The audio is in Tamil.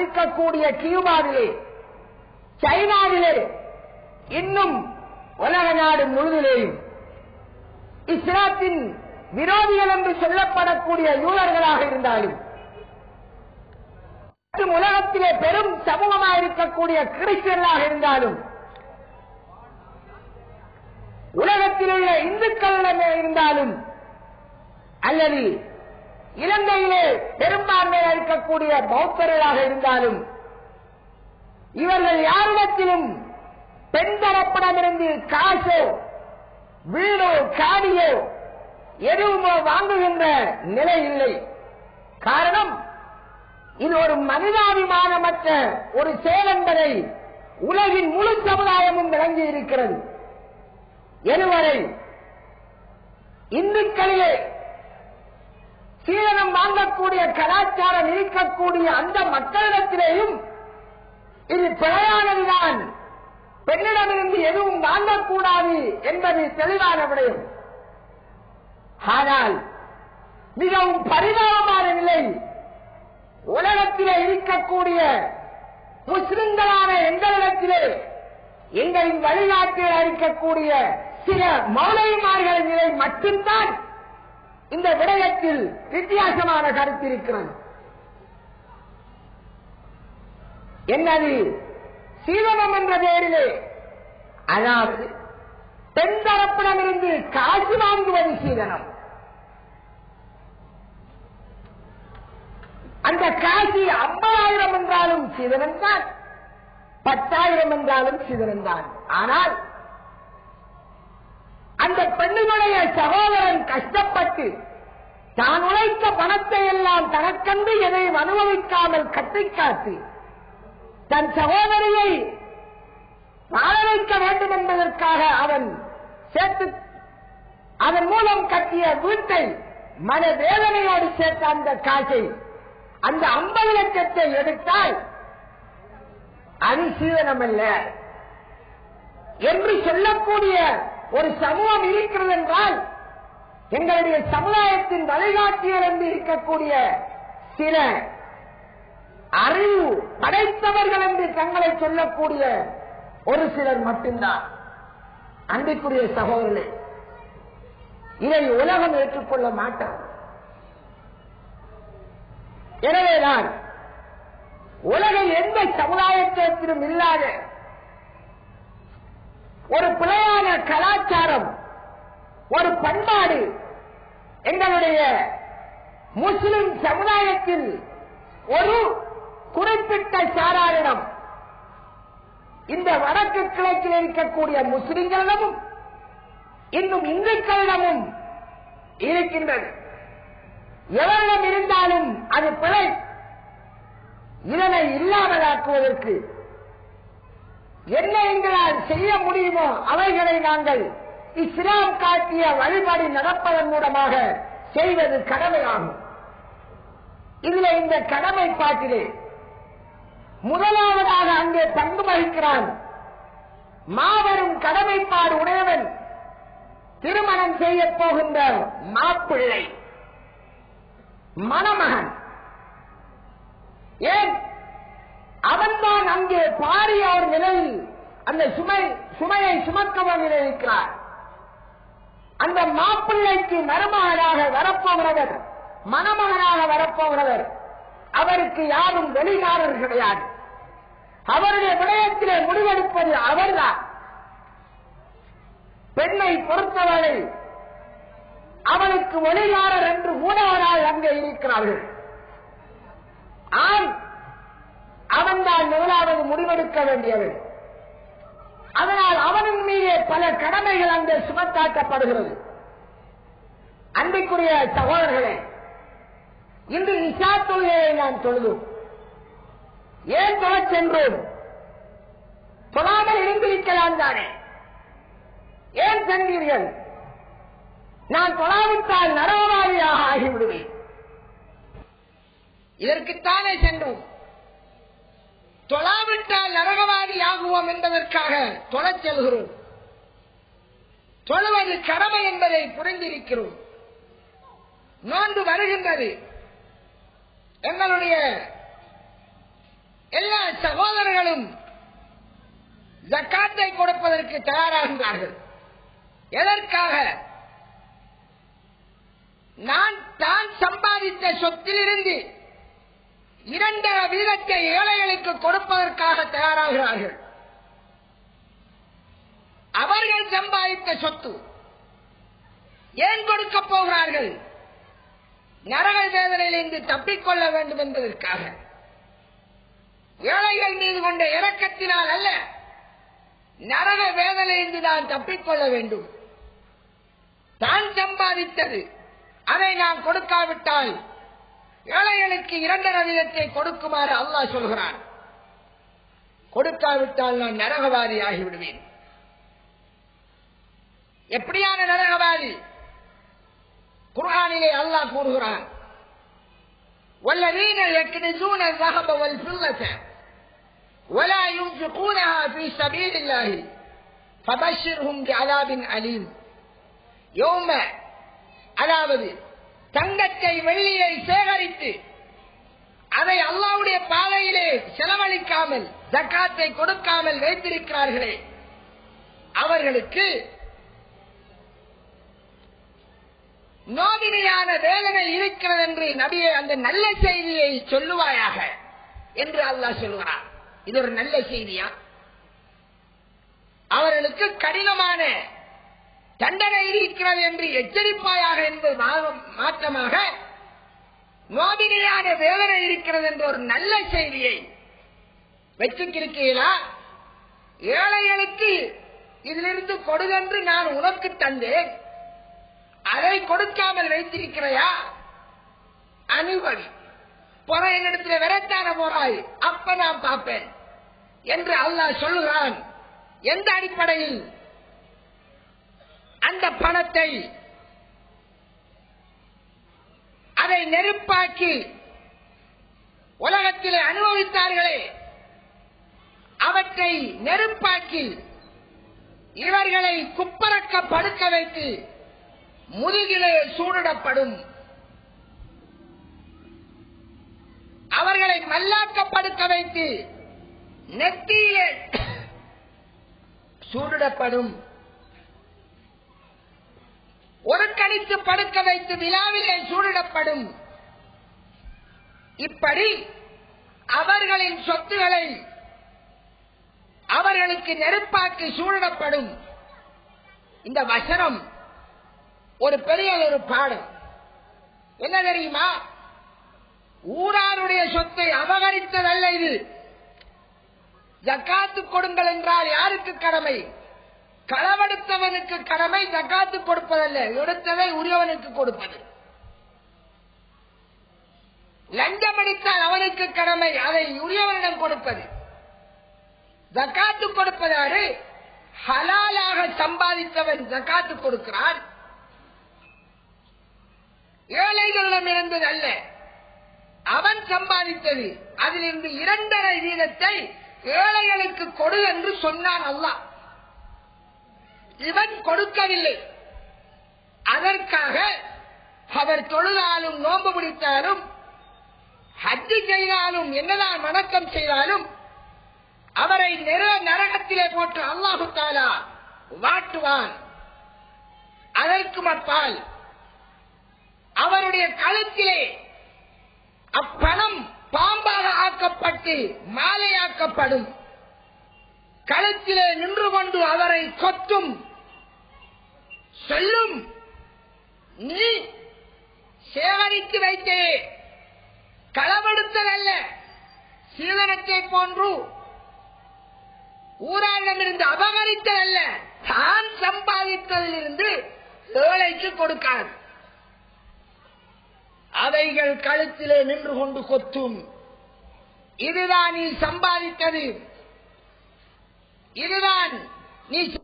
இருக்கக்கூடிய கியூபாவிலே சைனாவிலே இன்னும் உலக நாடு முழுதிலேயும் இஸ்லாத்தின் விரோதிகள் என்று சொல்லப்படக்கூடிய யூதர்களாக இருந்தாலும் உலகத்திலே பெரும் சமூகமாக இருக்கக்கூடிய கிறிஸ்டியர்களாக இருந்தாலும் உலகத்தில் உள்ள இந்துக்களிடமே இருந்தாலும் அல்லது இலங்கையிலே பெரும்பான்மையாக இருக்கக்கூடிய பௌத்தர்களாக இருந்தாலும் இவர்கள் யாரிடத்திலும் பெண் தரப்படமிருந்து காசோ வீடோ காடியோ எதுவுமோ வாங்குகின்ற நிலை இல்லை. காரணம் இது ஒரு மனிதாபிமானமற்ற ஒரு செயல் என்பதை உலகின் முழு சமுதாயமும் விளங்கி இருக்கிறது. எதுவரை இந்துக்களிலே சீதனம் வாங்கக்கூடிய கலாச்சாரம் இருக்கக்கூடிய அந்த மக்களிடத்திலேயும் இது பிழையானதுதான் பெண்ணிடமிருந்து எதுவும் வாங்கக்கூடாது என்பது தெளிவான விடயம். ஆனால் மிகவும் பரிதாபமான நிலை உலகத்திலே இருக்கக்கூடிய முஸ்லிம்களான எங்களிடத்திலே எங்களின் வழிகாட்டில் இருக்கக்கூடிய சில மௌலைமார்களின் நிலை மட்டும்தான். இந்த விடயத்தில் வித்தியாசமான கருத்து இருக்கிறது. என்னது? சீதனம் என்ற பெயரிலே அதாவது பெண் தரப்பிடமிருந்து காசு வாங்குவது சீதனம் அந்த காசு ஐம்பதாயிரம் என்றாலும் சீதனம் தான் பத்தாயிரம் என்றாலும் சீதனம் தான் ஆனால் அந்த பெண்ணுடைய சகோதரன் கஷ்டப்பட்டு தான் உழைத்த பணத்தை எல்லாம் தனக்கென்று எதையும் அனுபவிக்காமல் கட்டிக்காத்து தன் சகோதரியை வாழ வைக்க வேண்டும் என்பதற்காக அவன் சேர்த்து அதன் மூலம் கட்டிய வீட்டை மன வேதனையோடு சேர்த்த அந்த காசை அந்த ஐம்பது லட்சத்தை எடுத்தால் அது சீதனம் அல்ல என்று சொல்லக்கூடிய ஒரு சமூகம் இருக்கிறது என்றால் எங்களுடைய சமுதாயத்தின் வழிகாட்டியல் என்று இருக்கக்கூடிய சில அறிவு படைத்தவர்கள் என்று தங்களை சொல்லக்கூடிய ஒரு சிலர் மட்டும்தான். அன்பிற்குரிய சகோதரர்களே இதை உலகம் ஏற்றுக்கொள்ள மாட்டார். எனவேதான் உலகில் எந்த சமுதாயத்திலும் இல்லாத ஒரு பிழையான கலாச்சாரம் ஒரு பண்பாடு எங்களுடைய முஸ்லிம் சமுதாயத்தில் ஒரு குறிப்பிட்ட சாராரிடம் இந்த வடக்கு கிழக்கில் இருக்கக்கூடிய முஸ்லிம்களிடமும் இன்னும் இந்துக்களிடமும் இருக்கின்றது. எவரிடம் இருந்தாலும் அது பிழை. இதனை இல்லாமலாக்குவதற்கு என்ன எங்களால் செய்ய முடியுமோ அவைகளை நாங்கள் இஸ்லாம் காட்டிய வழிபாடு நடப்பதன் மூலமாக செய்வது கடமையாகும். இதுல இந்த கடமை பாட்டிலே முதலாவதாக அங்கே பங்கு வகிக்கிறான் மாபெரும் கடமைப்பாடு உடையவன். திருமணம் செய்ய போகின்ற மாப்பிள்ளை. மணமகன். ஏன்? அவன்தான் அங்கே பாரியார் நிலையில் அந்த சுமை சுமையை சுமக்கவன் நினைக்கிறார் அந்த மாப்பிள்ளைக்கு மருமகனாக வரப்போகிறவர் மணமகனாக வரப்போகிறவர் அவருக்கு யாரும் வெளிகாரர் கிடையாது. அவருடைய விடயத்திலே முடிவெடுப்பது அவர்தான். பெண்ணை பொறுத்தவரை அவனுக்கு ஒளிகாரர் என்று மூணவரால் அங்கே இருக்கிறார்கள். ஆண் அவன்தான் முதலாவது முடிவெடுக்க வேண்டியவன் அதனால் அவனின் மீதே பல கடமைகள் அங்கே சுமத்தாட்டப்படுகிறது அன்பிற்குரிய சகோதரர்களே இன்று இசா தொழுகையை நாம் தொழுதும். ஏன் தொழச் சென்றோம்? தொழாமல் இருந்திருக்கலாம் தானே? ஏன் சென்றீர்கள்? நான் தொழாவிட்டால் நரவாதியாக ஆகிவிடுவேன். இதற்குத்தானே சென்றோம். தொழாவிட்டால் நரகவாதி ஆகுவோம் என்பதற்காக தொழச் செல்கிறோம். தொழுவது கடமை என்பதை புரிந்திருக்கிறோம். நோன்பு வருகின்றது. எங்களுடைய எல்லா சகோதரர்களும் ஜக்காத்தை கொடுப்பதற்கு தயாராகின்றார்கள். எதற்காக? நான் தான் சம்பாதித்த சொத்திலிருந்து இரண்டரை வீதத்தை ஏழைகளுக்கு கொடுப்பதற்காக தயாராகிறார்கள். அவர்கள் சம்பாதித்த சொத்து ஏன் கொடுக்க போகிறார்கள்? நரக வேதனையிலிருந்து தப்பிக்கொள்ள வேண்டும் என்பதற்காக. ஏழைகள் மீது கொண்ட இரக்கத்தினால் அல்ல நரக வேதனையிலிருந்து நான் தப்பிக்கொள்ள வேண்டும். தான் சம்பாதித்தது அதை நான் கொடுக்காவிட்டால் ஏழைகளுக்கு இரண்டரை விதத்தை கொடுக்குமாறு அல்லாஹ் சொல்கிறான் கொடுக்காவிட்டால் நான் நரகவாதி ஆகிவிடுவேன் எப்படியான நரகவாதி குர்ஆனிலே அல்லாஹ் கூறுகிறான் والذين يكنزون الذهب والفضة ولا ينفقونها في سبيل الله فبشرهم بعذاب أليم يوم அதாவது தங்கத்தை வெள்ளியை சேகரித்து அதை அல்லாவுடைய பாதையிலே செலவழிக்காமல் ஜக்காத்தை கொடுக்காமல் வைத்திருக்கிறார்களே. அவர்களுக்கு நோவினையான வேதனை இருக்கிறது என்று நபியை அந்த நல்ல செய்தியை சொல்லுவாயாக என்று அல்லாஹ் சொல்லுகிறார் இது ஒரு நல்ல செய்தியா? அவர்களுக்கு கடினமான தண்டனை இருக்கிறது என்று எச்சரிப்பாயாக என்பது மா- மாற்றமாக நோவினையான வேதனை இருக்கிறது என்ற ஒரு நல்ல செய்தியை வச்சுக்கிருக்கீங்களா ஏழைகளுக்கு இதிலிருந்து கொடுதென்று நான் உனக்கு தந்தேன். அதை கொடுக்காமல் வைத்திருக்கிறையா? அனுபவி. போற என்னிடத்துல விரைத்தான போறாய். அப்ப நான் பார்ப்பேன். என்று அல்லாஹ் சொல்லுகிறான். எந்த அடிப்படையில்? அந்த பணத்தை அதை நெருப்பாக்கி உலகத்திலே அனுபவித்தார்களே அவற்றை நெருப்பாக்கி இவர்களை குப்பரக்க படுக்க வைத்து முதுகிலே சூடிடப்படும். அவர்களை மல்லாக்க படுக்க வைத்து நெத்தியிலே சூடிடப்படும். ஒரு கணித்து படுக்க வைத்து விழாவிலே சூடிடப்படும். இப்படி அவர்களின் சொத்துகளை அவர்களுக்கு நெருப்பாக்கி சூழிடப்படும் இந்த வசனம் ஒரு பெரிய ஒரு பாடம். என்ன தெரியுமா? ஊராருடைய சொத்தை அபகரித்ததல்ல இது. ஜக்காத்து கொடுங்கள் என்றால் யாருக்கு கடமை? களவெடுத்தவனுக்கு கடமை ஜக்காத்து கொடுப்பதல்ல எடுத்ததை உரியவனுக்கு கொடுப்பது. லஞ்சம் அடித்தால் அவனுக்கு கடமை அதை உரியவனிடம் கொடுப்பது. ஜக்காத்து கொடுப்பதாறு ஹலாலாக சம்பாதித்தவன் ஜக்காத்து கொடுக்கிறான். ஏழைகளிடம் இருந்தது அல்ல அவன் சம்பாதித்தது. அதிலிருந்து இரண்டரை வீதத்தை ஏழைகளுக்கு கொடு என்று சொன்னான் அல்லாஹ். இவன் கொடுக்கவில்லை. அதற்காக அவர் தொழுதாலும் நோன்பு பிடித்தாலும் ஹஜ்ஜு செய்தாலும் என்னதான் வணக்கம் செய்தாலும் அவரை நிற நரகத்திலே போட்டு அல்லாஹு தாலா வாட்டுவான். அதற்கு மட்டால் அவருடைய கழுத்திலே அப்பணம் பாம்பாக ஆக்கப்பட்டு மாலையாக்கப்படும். கழுத்திலே நின்று கொண்டு அவரை கொத்தும். சொல்லும். நீ சேகரித்து வைத்தே. களவெடுத்ததல்ல சீதனத்தை போன்று ஊராளிடமிருந்து அபகரித்ததல்ல. தான் சம்பாதித்ததிலிருந்து ஏழைக்கு கொடுக்காது அவைகள் கழுத்திலே நின்று கொண்டு கொத்தும். இதுதான் நீ சம்பாதித்தது. இதுதான் நீ